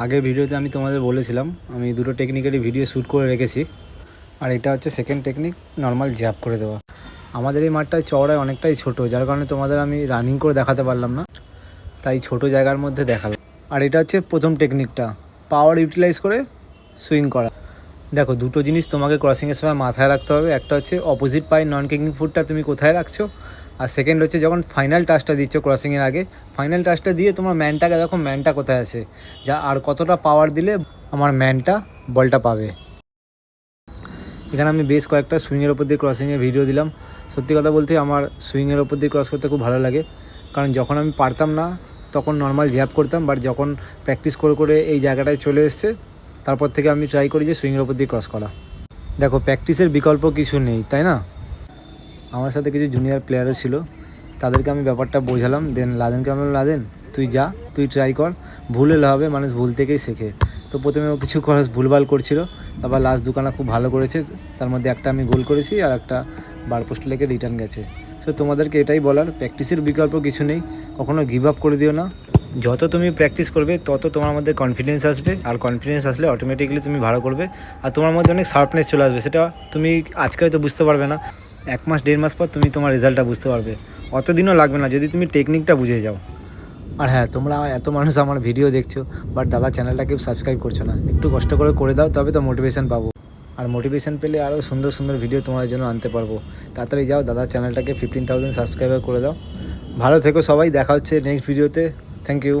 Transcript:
আগের ভিডিওতে আমি তোমাদের বলেছিলাম, আমি দুটো টেকনিক্যালি ভিডিও শ্যুট করে রেখেছি। আর এটা হচ্ছে সেকেন্ড টেকনিক নর্মাল জ্যাপ করে দেওয়া। আমাদের এই মাঠটায় চওড়ায় অনেকটাই ছোট, যার কারণে তোমাদের আমি রানিং করে দেখাতে পারলাম না। তাই ছোট জায়গার মধ্যে দেখালাম। আর এটা হচ্ছে প্রথম টেকনিকটা পাওয়ার ইউটিলাইজ করে সুইং করা। দেখো, দুটো জিনিস তোমাকে ক্রসিংয়ের সময় মাথায় রাখতে হবে। একটা হচ্ছে অপোজিট পায়ে নন কিকিং ফুটটা তুমি কোথায় রাখছো? আর সেকেন্ড হচ্ছে যখন ফাইনাল টাচটা দিচ্ছ ক্রসিংয়ের আগে ফাইনাল টাচটা দিয়ে তোমার ম্যানটাকে দেখো ম্যানটা কোথায় আছে? যা আর কতটা পাওয়ার দিলে আমার ম্যানটা বলটা পাবে। এখানে আমি বেশ কয়েকটা সুইংয়ের ওপর দিয়ে ক্রসিংয়ের ভিডিও দিলাম। সত্যি কথা বলতে আমার সুইংয়ের ওপর দিয়ে ক্রস করতে খুব ভালো লাগে। কারণ যখন আমি পারতাম না, তখন নর্মাল জ্যাপ করতাম বাট যখন প্র্যাকটিস করে করে এই জায়গাটায় চলে এসছে তারপর থেকে আমি ট্রাই করি যে সুইংয়ের ওপর দিয়ে ক্রস করা। দেখো প্র্যাকটিসের বিকল্প কিছু নেই, তাই না? আমার সাথে কিছু জুনিয়র প্লেয়ারও ছিল। তাদেরকে আমি ব্যাপারটা বোঝালাম দেন লাদেনকে আমি লাদেন, তুই যা, তুই ট্রাই কর। ভুল হবে, মানুষ ভুল থেকেই শেখে। তো প্রথমে ও কিছু খরচ ভুলভাল করছিল, তারপর লাস্ট দুখানা খুব ভালো করেছে। তার মধ্যে একটা আমি গোল করেছি আর একটা বার পোস্ট লেগে রিটার্ন গেছে। সো তোমাদেরকে এটাই বলার প্র্যাকটিসের বিকল্প কিছু নেই, কখনো গিভ আপ করে দিও না। যত তুমি প্র্যাকটিস করবে, তত তোমার মধ্যে কনফিডেন্স আসবে আর কনফিডেন্স আসলে অটোমেটিক্যালি তুমি ভালো করবে আর তোমার মধ্যে অনেক শার্পনেস চলে আসবে। সেটা তুমি আজকে হয়তো বুঝতে পারবে না। এক মাস, দেড় মাস পর তুমি তোমার রেজাল্টটা বুঝতে পারবে। অতদিনও লাগবে না। যদি তুমি টেকনিকটা বুঝে যাও। আর হ্যাঁ তোমরা এত মানুষ আমার ভিডিও দেখছ বাট দাদা চ্যানেলটাকে সাবস্ক্রাইব করছ না। একটু কষ্ট করে করে দাও, তবে তো মোটিভেশন পাবো। আর মোটিভেশন পেলে আরও সুন্দর সুন্দর ভিডিও তোমার জন্য আনতে পারব। তাড়াতাড়ি যাও, দাদা চ্যানেলটাকে ফিফটিন থাউজেন্ড সাবস্ক্রাইবার করে দাও। ভালো থেকো সবাই, দেখা হচ্ছে নেক্সট ভিডিওতে থ্যাংক ইউ